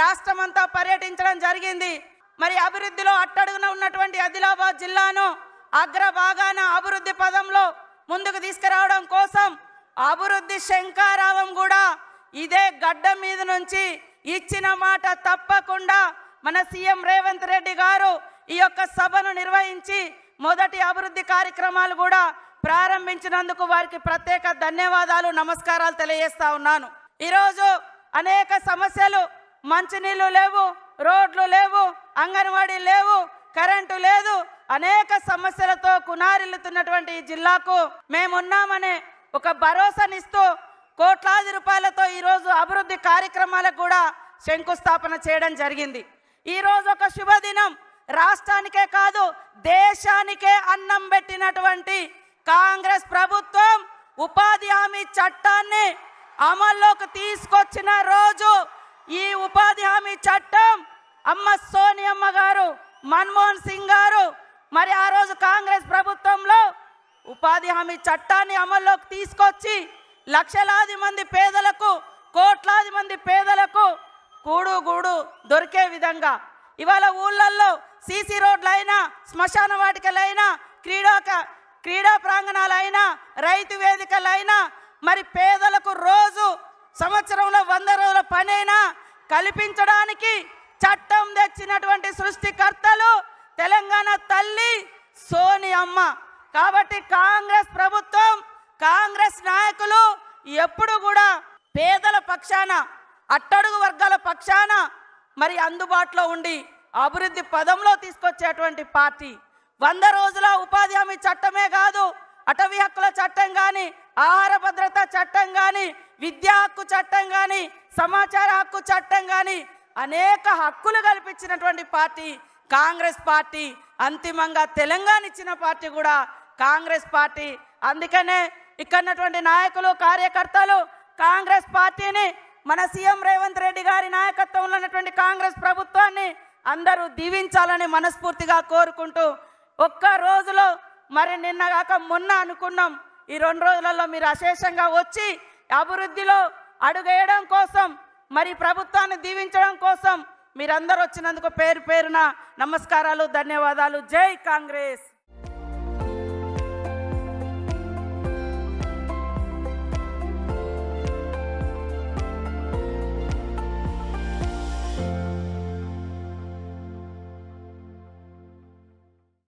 రాష్ట్రమంతా పర్యటించడం జరిగింది. మరి అభివృద్ధిలో అట్టడుగున ఉన్నటువంటి ఆదిలాబాద్ జిల్లాను అగ్రభాగాన అభివృద్ధి పదంలో ముందుకు తీసుకురావడం కోసం అభివృద్ధి శంకారావం కూడా ఇదే గడ్డ మీద నుంచి ఇచ్చిన మాట తప్పకుండా మన సీఎం రేవంత్ రెడ్డి గారు ఈ యొక్క సభను నిర్వహించి మొదటి అభివృద్ధి కార్యక్రమాలు కూడా ప్రారంభించినందుకు వారికి ప్రత్యేక ధన్యవాదాలు నమస్కారాలు తెలియజేస్తా ఉన్నాను. ఈరోజు అనేక సమస్యలు మంచినీళ్ళు లేవు రోడ్లు లేవు అంగన్వాడీ లేవు కరెంటు లేదు. అనేక సమస్యలతో కునారిల్లుతున్నటువంటి ఈ జిల్లాకు మేమున్నామనే ఒక భరోసానిస్తూ కోట్లాది రూపాయలతో ఈరోజు అభివృద్ధి కార్యక్రమాలకు కూడా శంకుస్థాపన చేయడం జరిగింది. ఈరోజు ఒక శుభదినం. రాష్ట్రానికే కాదు దేశానికే అన్నం పెట్టినటువంటి కాంగ్రెస్ ప్రభుత్వం ఉపాధి హామీ చట్టాన్ని అమల్లోకి తీసుకొచ్చిన రోజు ఈ ఉపాధి హామీ చట్టం అమ్మ సోనియమ్మ గారు మన్మోహన్ సింగ్ గారు మరి ఆ రోజు కాంగ్రెస్ ప్రభుత్వంలో ఉపాధి హామీ చట్టాన్ని అమల్లోకి తీసుకొచ్చి లక్షలాది మంది పేదలకు కోట్లాది మంది పేదలకు కూడు గూడు దొరికే విధంగా ఇవాళ ఊళ్ళల్లో సీసీ రోడ్లైనా శ్మశాన వాటికలైనా క్రీడాక క్రీడా ప్రాంగణాలైనా రైతు వేదికలైనా మరి పేదలకు రోజు సంవత్సరంలో వంద రోజుల పనైనా కల్పించడానికి చట్టం తెచ్చినటువంటి సృష్టికర్తలు తెలంగాణ తల్లి సోని అమ్మ. కాబట్టి కాంగ్రెస్ ప్రభుత్వం కాంగ్రెస్ నాయకులు ఎప్పుడు కూడా పేదల పక్షాన అట్టడుగు వర్గాల పక్షాన మరి అందుబాటులో ఉండి అభివృద్ధి పదంలో తీసుకొచ్చేటువంటి పార్టీ. వంద రోజుల ఉపాధి హామీ చట్టమే కాదు అటవీ హక్కుల చట్టం కానీ ఆహార భద్రత చట్టం కానీ విద్యా హక్కు చట్టం కానీ సమాచార హక్కు చట్టం కానీ అనేక హక్కులు కల్పించినటువంటి పార్టీ కాంగ్రెస్ పార్టీ అంతిమంగా తెలంగాణ ఇచ్చిన పార్టీ కూడా కాంగ్రెస్ పార్టీ. అందుకనే ఇక్కడ ఉన్నటువంటి నాయకులు కార్యకర్తలు కాంగ్రెస్ పార్టీని మన సీఎం రేవంత్ రెడ్డి గారి నాయకత్వంలో ఉన్నటువంటి కాంగ్రెస్ ప్రభుత్వాన్ని అందరూ దీవించాలని మనస్ఫూర్తిగా కోరుకుంటూ ఒక్క రోజులో మరి నిన్న కాక మొన్న అనుకున్నాం. ఈ రెండు రోజులలో మీరు అశేషంగా వచ్చి అభివృద్ధిలో అడుగేయడం కోసం మరి ప్రభుత్వాన్ని దీవించడం కోసం మీరందరూ వచ్చినందుకు పేరు పేరున నమస్కారాలు ధన్యవాదాలు. జై కాంగ్రెస్!